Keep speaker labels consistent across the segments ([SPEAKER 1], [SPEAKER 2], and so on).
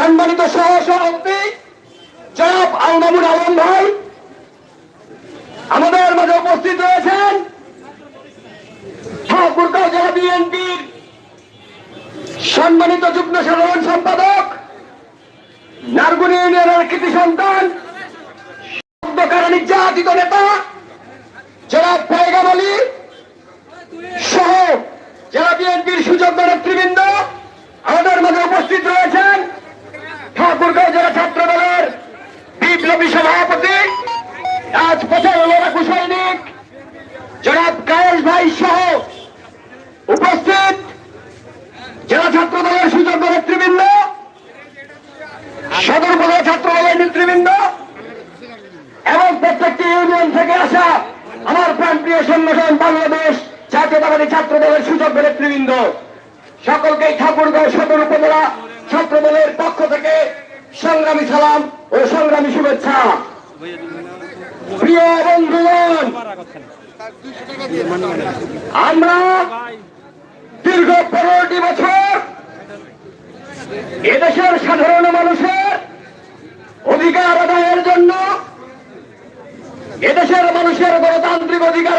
[SPEAKER 1] সম্মানিত সহ সভাপতি জনাব আল মামুন আলম ভাই, আমাদের মাঝে উপস্থিত রয়েছেন জেলা বিএনপির সম্মানিত যুগ্ম সাধারণ সম্পাদক নারগুনি ইউনিয়নের কৃতি সন্তান নির্যাতিত নেতা, জনাব ফয়েগাম আলী সহ জেলা বিএনপির সুযোগ্য সদর উপজেলা ছাত্র দলের নেতৃবৃন্দ এবং প্রত্যেকটি ইউনিয়ন থেকে আসা আমার প্রান্তীয় সংগঠন বাংলাদেশ জাতীয়তাবাদী ছাত্র দলের সুযোগ্য নেতৃবৃন্দ। সকলকে ঠাকুরগাঁও সদর উপজেলা ছাত্র দলের পক্ষ থেকে সংগ্রামী সালাম ও সংগ্রামী শুভেচ্ছা। প্রিয় বন্ধুগণ, আমরা দীর্ঘ পনেরোটি বছর এদেশের সাধারণ মানুষের অধিকার আদায়ের জন্য এদেশের মানুষের গণতান্ত্রিক অধিকার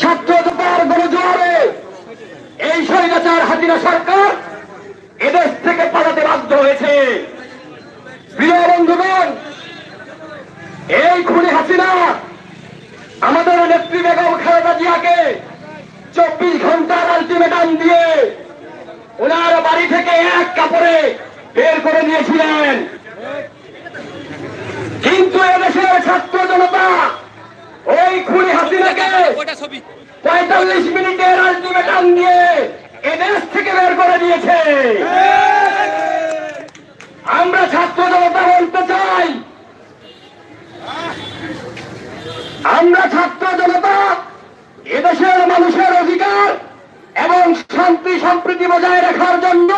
[SPEAKER 1] ছাত্র এই হাতিরা সরকার এদেশ থেকে বাধ্য হয়েছে। প্রিয় এই খুনি হাসিনা আমাদের নেত্রী বেগম খালেদা জিয়াকে চব্বিশ ঘণ্টার আলটিমেটাম দিয়ে ওনার বাড়ি থেকে এক কাপড়ে বের করে নিয়েছিলেন। কিন্তু এদেশের ছাত্র জনতা ওই খুনি হাসিনাকে পঁয়তাল্লিশ মিনিটের আলটিমেটাম দিয়ে এদেশ থেকে বের করে দিয়েছে। আমরা ছাত্র জনতা বলতে চাই আমরা ছাত্র জনতা, এদেশের মানুষের অধিকার এবং শান্তি, সম্প্রীতি বজায় রাখার জন্য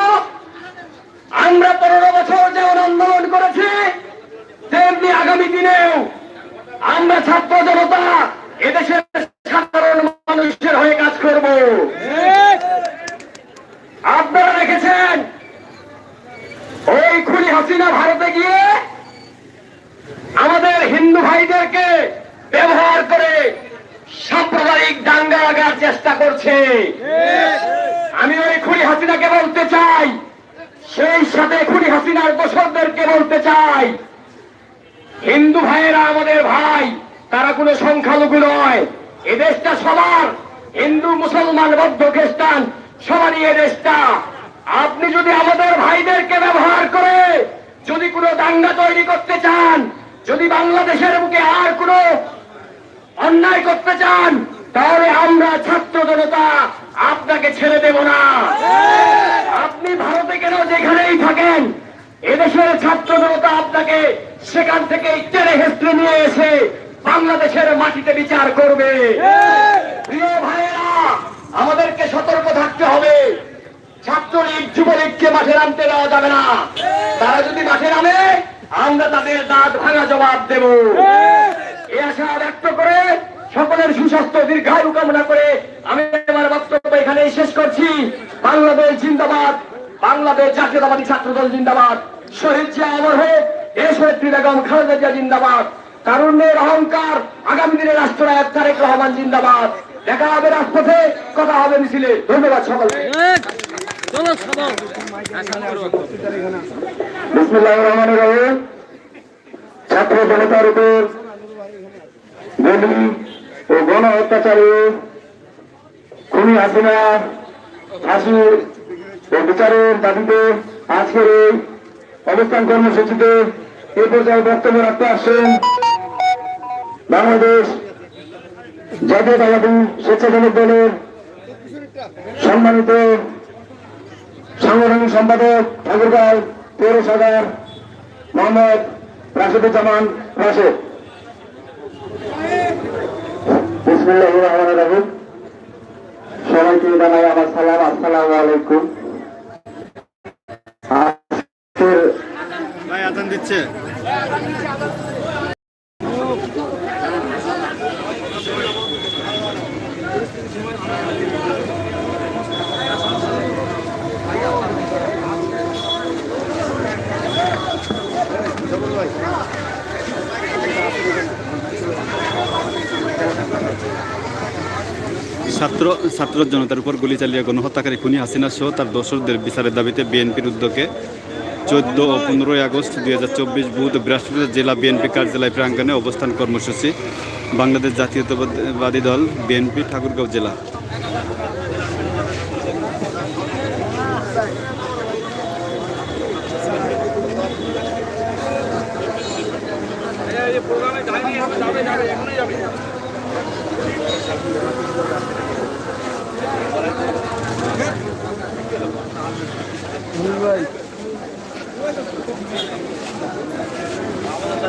[SPEAKER 1] আমরা পনেরো বছর যেমন আন্দোলন করেছি, তেমনি আগামী দিনেও আমরা ছাত্র জনতা এদেশের সাধারণ মানুষের হয়ে কাজ করব। আপনারা দেখেছেন, ওই খুনি হাসিনা ভারতে গিয়ে আমাদের হিন্দু ভাইদেরকে ব্যবহার করে সাম্প্রদায়িক দাঙ্গা লাগার চেষ্টা করছে। আমি ওই খুনি হাসিনাকে বলতে চাই। সেই সাথে খুনি হাসিনার দোষরদেরকে বলতে চাই। হিন্দু ভাইয়েরা আমাদের ভাই, তারা কোনো সংখ্যালঘু নয়। এ দেশটা সবার। হিন্দু, মুসলমান, বৌদ্ধ, খ্রিস্টান, সবারই এ দেশটা। আপনি যদি আমাদের ভাইদেরকে ব্যবহার করে যদি কোনো দাঙ্গা তৈরি করতে চান, যদি বাংলাদেশের বুকে আর কোনো অন্যায় করতে চান, তাহলে আমরা ছাত্র জনতা আপনাকে ছেড়ে দেব না। আপনি ভারতে কেন যেখানেই থাকেন, এদেশের ছাত্র জনতা আপনাকে সেখান থেকে টেনে হেস্ত্রে নিয়ে এসে বাংলাদেশের মাটিতে বিচার করবে। প্রিয় ভাইয়েরা, আমাদেরকে সতর্ক থাকতে হবে। ছাত্রলীগ, যুবলীগকে মাঠে নামতে দেওয়া যাবে না। তারা যদি মাঠে নামে, আমরা তাদের দাঁত ভাঙা জবাব দেব। আশা ব্যক্ত করে সকলের সুস্বাস্থ্য দীর্ঘায়ু কামনা করে আমি আমার বক্তব্য এখানে শেষ করছি। বাংলাদেশ জিন্দাবাদ, বাংলাদেশ জাতীয়তাবাদী ছাত্র দল জিন্দাবাদ। শহীদ জিয়া অমর হোক দেশ নেত্রী বেগম খালেদা জিয়া জিন্দাবাদ। তারুণ্যের অহংকার আগামী দিনে রাষ্ট্রনায়ক তারেক রহমান জিন্দাবাদ। দেখা হবে রাজপথে, কথা হবে মিছিলে। ধন্যবাদ সকলকে। ছাত্র জনতার উপর গুলি ও গণ অত্যাচারে খুনি হাসিনা ফাঁসি ও বিচারের দাবিতে আজকের এই অবস্থান কর্মসূচিতে এ পর্যায়ে বক্তব্য রাখতে আসছেন বাংলাদেশ জাতীয় জাতীয়তাবাদী স্বেচ্ছাসেবক দলের সম্মানিত সাংগঠনিক সম্পাদক ঠাকুরগাঁও পৌর সদর মোহাম্মদ রাশেদুজ্জামান রাশেদ। বিসমুল্লাহ রহমান রাহিম। সবাইকে জানাই আমার সালাম আসসালাম আলাইকুম।
[SPEAKER 2] ভাই আদান দিচ্ছে।
[SPEAKER 3] ভাই ছাত্র ছাত্র জনতার উপর গুলি চালিয়ে গণহত্যাকারী খুনি হাসিনা সহ তার দর্শকদের বিচারের দাবিতে বিএনপির উদ্যোগে চোদ্দ ও পনেরোই আগস্ট দুই হাজার চব্বিশ বুধ বৃহস্পতিবার জেলা বিএনপি কার্যালয় প্রাঙ্গণে অবস্থান কর্মসূচি। বাংলাদেশ জাতীয়তাবাদী দল বিএনপি, ঠাকুরগাঁও জেলা। যাবে যাবে, এখনই যাবে।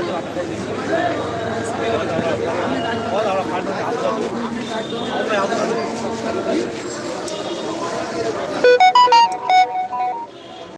[SPEAKER 3] すいません。